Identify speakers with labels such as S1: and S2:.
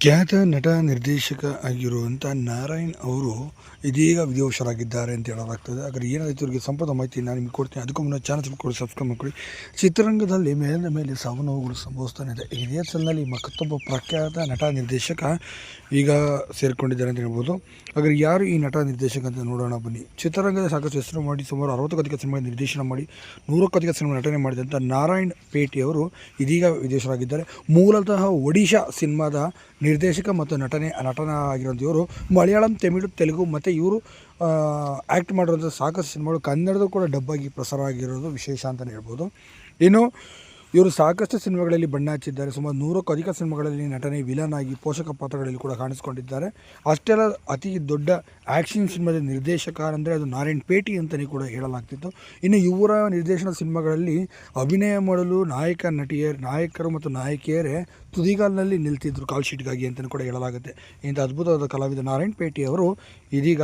S1: ಖ್ಯಾತ ನಟ, ನಿರ್ದೇಶಕ ಆಗಿರುವಂಥ ನಾರಾಯಣ್ ಅವರು ಇದೀಗ ವಿಧಿವಶರಾಗಿದ್ದಾರೆ ಅಂತ ಹೇಳಲಾಗ್ತದೆ. ಹಾಗಾದ್ರೆ ಏನಾಯಿತು ಇವರಿಗೆ ಸಂಪದ ಮಾಹಿತಿ ನಾನು ನಿಮಗೆ ಕೊಡ್ತೀನಿ. ಅದಕ್ಕೂ ಮುನ್ನ ಚಾನಲ್ ಕೊಡಿ ಸಬ್ಸ್ಕ್ರೈಬ್ ಮಾಡ್ಕೊಳ್ಳಿ ಚಿತ್ರರಂಗದಲ್ಲಿ ಮೇಲಿನ ಮೇಲೆ ಸಾವು ನೋವುಗಳು ಸಂಭವಿಸ್ತಾನೆ ಇದೆ. ಇದೇ ಸಲಲ್ಲಿ ಮತ್ತೊಬ್ಬ ಪ್ರಖ್ಯಾತ ನಟ, ನಿರ್ದೇಶಕ ಈಗ ಸೇರಿಕೊಂಡಿದ್ದಾರೆ ಅಂತ ಹೇಳ್ಬೋದು. ಹಾಗಾದ್ರೆ ಯಾರು ಈ ನಟ, ನಿರ್ದೇಶಕ ಅಂತ ನೋಡೋಣ ಬನ್ನಿ. ಚಿತ್ರರಂಗದ ಸಾಕಷ್ಟು ಹೆಸರು ಮಾಡಿ, ಸುಮಾರು ಅರವತ್ತಕ್ಕೂ ಅಧಿಕ ಸಿನಿಮಾ ನಿರ್ದೇಶನ ಮಾಡಿ, ನೂರಕ್ಕೂ ಅಧಿಕ ಸಿನಿಮಾ ನಟನೆ ಮಾಡಿದಂಥ ನಾರಾಯಣ್ ಪೇಟಿ ಅವರು ಇದೀಗ ವಿದೇಶರಾಗಿದ್ದಾರೆ ಮೂಲತಃ ಒಡಿಶಾ ಸಿನಿಮಾದ ನಿರ್ದೇಶಕ ಮತ್ತು ನಟನೆ ನಟನ ಆಗಿರುವಂಥ ಇವರು ಮಲಯಾಳಂ, ತಮಿಳು, ತೆಲುಗು ಮತ್ತು ಇವರು ಆ್ಯಕ್ಟ್ ಮಾಡಿರೋಂಥ ಸಾಕಷ್ಟು ಸಿನಿಮಾಗಳು ಕನ್ನಡದ ಕೂಡ ಡಬ್ಬಾಗಿ ಪ್ರಸಾರ ಆಗಿರೋದು ವಿಶೇಷ ಅಂತಲೇ ಹೇಳ್ಬೋದು. ಇನ್ನು ಇವರು ಸಾಕಷ್ಟು ಸಿನಿಮಾಗಳಲ್ಲಿ ಬಣ್ಣ ಹಚ್ಚಿದ್ದಾರೆ. ಸುಮಾರು ನೂರಕ್ಕೂ ಅಧಿಕ ಸಿನಿಮಾಗಳಲ್ಲಿ ನಟನೆ, ವಿಲನ್ ಆಗಿ ಪೋಷಕ ಪಾತ್ರಗಳಲ್ಲಿ ಕೂಡ ಕಾಣಿಸ್ಕೊಂಡಿದ್ದಾರೆ. ಅಷ್ಟೆಲ್ಲ ಅತಿ ದೊಡ್ಡ ಆ್ಯಕ್ಷನ್ ಸಿನಿಮಾದ ನಿರ್ದೇಶಕ ಅಂದರೆ ಅದು ನಾರಾಯಣ್ ಪೇಟಿ ಅಂತಲೇ ಕೂಡ ಹೇಳಲಾಗ್ತಿತ್ತು. ಇನ್ನು ಇವರ ನಿರ್ದೇಶನ ಸಿನಿಮಾಗಳಲ್ಲಿ ಅಭಿನಯ ಮಾಡಲು ನಾಯಕ ನಟಿಯರು ನಾಯಕರು ಮತ್ತು ನಾಯಕಿಯರೇ ತುದಿಗಾಲಿನಲ್ಲಿ ನಿಲ್ತಿದ್ರು ಕಾಲ್ ಶೀಟ್ಗಾಗಿ ಅಂತಲೂ ಕೂಡ ಹೇಳಲಾಗುತ್ತೆ. ಇಂಥ ಅದ್ಭುತವಾದ ಕಲಾವಿದ ನಾರಾಯಣ್ ಪೇಟಿ ಅವರು ಇದೀಗ